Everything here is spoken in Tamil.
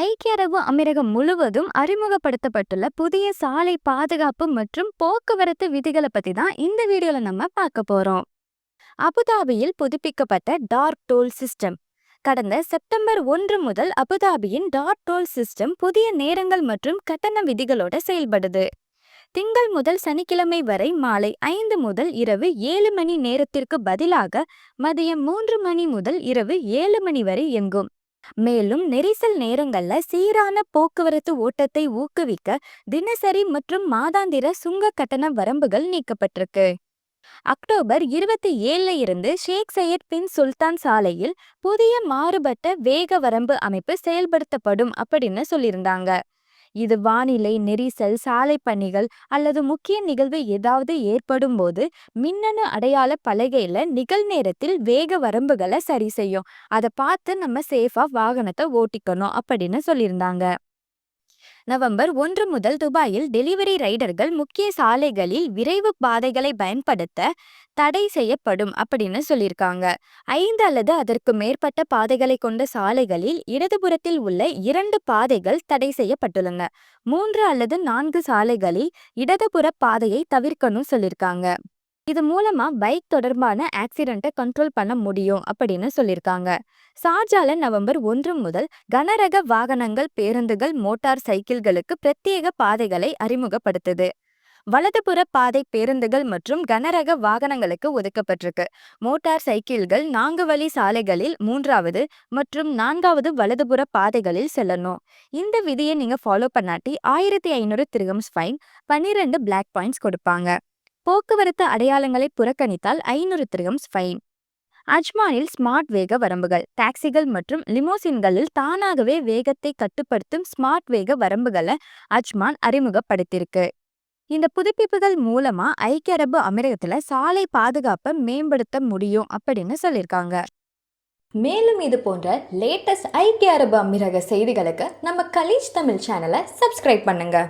ஐக்கிய அரபு அமீரகம் முழுவதும் அறிமுகப்படுத்தப்பட்டுள்ள புதிய சாலை பாதுகாப்பு மற்றும் போக்குவரத்து விதிகளை பத்தி தான் இந்த வீடியோல நம்ம பார்க்க போறோம். அபுதாபியில் புதுப்பிக்கப்பட்ட டார்க் டோல் சிஸ்டம். கடந்த செப்டம்பர் ஒன்று முதல் அபுதாபியின் டார்க் டோல் சிஸ்டம் புதிய நேரங்கள் மற்றும் கட்டண விதிகளோட செயல்படுது. திங்கள் முதல் சனிக்கிழமை வரை மாலை ஐந்து முதல் இரவு ஏழு மணி நேரத்திற்கு பதிலாக மதியம் மூன்று மணி முதல் இரவு ஏழு மணி வரை இயங்கும். மேலும் நெரிசல் நேரங்கள்ல சீரான போக்குவரத்து ஓட்டத்தை ஊக்குவிக்க தினசரி மற்றும் மாதாந்திர சுங்க கட்டண வரம்புகள் நீக்கப்பட்டிருக்கு. அக்டோபர் இருபத்தி ஏழுல இருந்து ஷேக் சையத் பின் சுல்தான் சாலையில் புதிய மாறுபட்ட வேக வரம்பு அமைப்பு செயல்படுத்தப்படும் அப்படின்னு சொல்லியிருந்தாங்க. இது வானிலை நெரிசல் சாலை பணிகள் அல்லது முக்கிய நிகழ்வு ஏதாவது ஏற்படும் போது மின்னணு அடையாள பலகையில நிகழ்நேரத்தில் வேக வரம்புகளை சரி செய்யும். அதை பார்த்து நம்ம சேஃபா வாகனத்தை ஓட்டிக்கணும் அப்படின்னு சொல்லியிருந்தாங்க. நவம்பர் ஒன்று முதல் துபாயில் டெலிவரி ரைடர்கள் முக்கிய சாலைகளில் விரைவு பாதைகளை பயன்படுத்த தடை செய்யப்படும் அப்படின்னு சொல்லியிருக்காங்க. ஐந்து அல்லது அதற்கு மேற்பட்ட பாதைகளை கொண்ட சாலைகளில் இடதுபுறத்தில் உள்ள இரண்டு பாதைகள் தடை செய்யப்பட்டுள்ளன. மூன்று அல்லது நான்கு சாலைகளில் இடதுபுற பாதையை தவிர்க்கணும் சொல்லியிருக்காங்க. இது மூலமா பைக் தொடர்பான ஆக்சிடென்ட்டை கண்ட்ரோல் பண்ண முடியும் அப்படின்னு சொல்லியிருக்காங்க சார்ஜால நவம்பர் ஒன்று முதல் கனரக வாகனங்கள் பேருந்துகள் மோட்டார் சைக்கிள்களுக்கு பிரத்யேக பாதைகளை அறிமுகப்படுத்துது. வலதுபுற பாதை பேருந்துகள் மற்றும் கனரக வாகனங்களுக்கு ஒதுக்கப்பட்டிருக்கு. மோட்டார் சைக்கிள்கள் நான்கு வழி சாலைகளில் மூன்றாவது மற்றும் நான்காவது வலதுபுற பாதைகளில் செல்லணும். இந்த விதியை நீங்க ஃபாலோ பண்ணாட்டி ஆயிரத்தி ஐநூறு திருகம்ஸ் ஃபைன் பன்னிரெண்டு பிளாக் பாயிண்ட்ஸ் கொடுப்பாங்க. போக்குவரத்து அடையாளங்களை புறக்கணித்தால் ஐநூறு திரகம்ஸ் ஃபைன் அஜ்மானில் ஸ்மார்ட் வேக வரம்புகள் டாக்ஸிகள் மற்றும் லிமோசின்களில் தானாகவே வேகத்தை கட்டுப்படுத்தும் ஸ்மார்ட் வேக வரம்புகளை அஜ்மான் அறிமுகப்படுத்தியிருக்கு. இந்த புதுப்பிப்புகள் மூலமா ஐக்கிய அரபு அமீரகத்துல சாலை பாதுகாப்பை மேம்படுத்த முடியும் அப்படின்னு சொல்லியிருக்காங்க. மேலும் இது போன்ற லேட்டஸ்ட் ஐக்கிய அரபு அமீரக செய்திகளுக்கு நம்ம கலீஜ் தமிழ் சேனலை சப்ஸ்கிரைப் பண்ணுங்க.